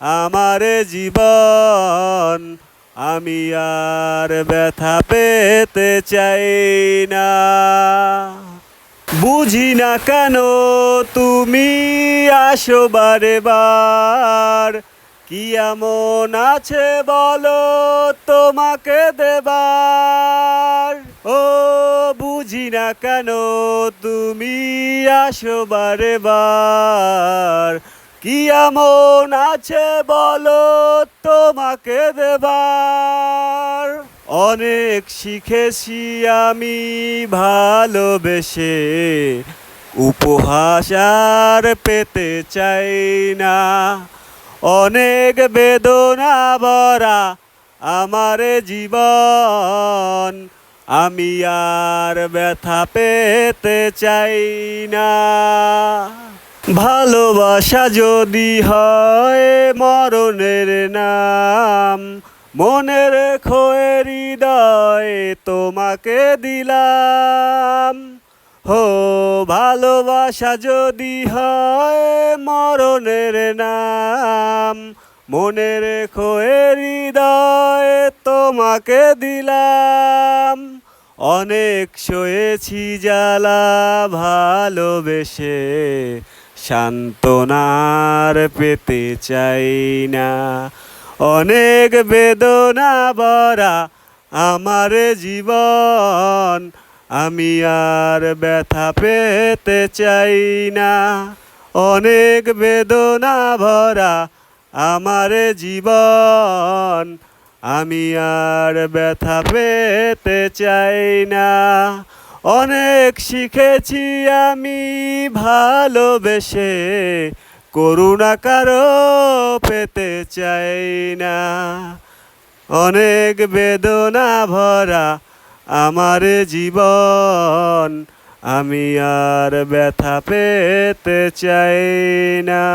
আমার জীবন, আমি আর ব্যথা পেতে চাই না। বুঝি না কেন তুমি আসো বারে বার কি এমন আছে বলো তোমাকে দেবার? ও, বুঝি না কেন তুমি আসো বারে বার কি এমন আছে বলো তোমাকে দেবার? অনেক শিখেছি আমি ভালোবেসে, উপহাস আর পেতে চাই না। অনেক বেদনা ভরা আমার জীবন, আমি আর ব্যথা পেতে চাই না। ভালোবাসা যদি হয় মরণের নাম, মনে রেখো হৃদয় তোমাকে দিলাম। হো, ভালোবাসা যদি হয় মরণের নাম, মনে রেখো হৃদয় তোমাকে দিলাম। অনেক সয়েছি জ্বালা ভালোবেসে সান্ত্বনার পেতে চাই না। অনেক বেদনা ভরা আমার জীবন, আমি আর ব্যথা পেতে চাই না। অনেক বেদনা ভরা আমার জীবন, আমি আর ব্যথা পেতে চাই না। অনেক শিখেছি আমি ভালোবেসে, করুণা কারও পেতে চাই না। অনেক বেদনা ভরা আমার জীবন, আমি আর ব্যথা পেতে চাই না।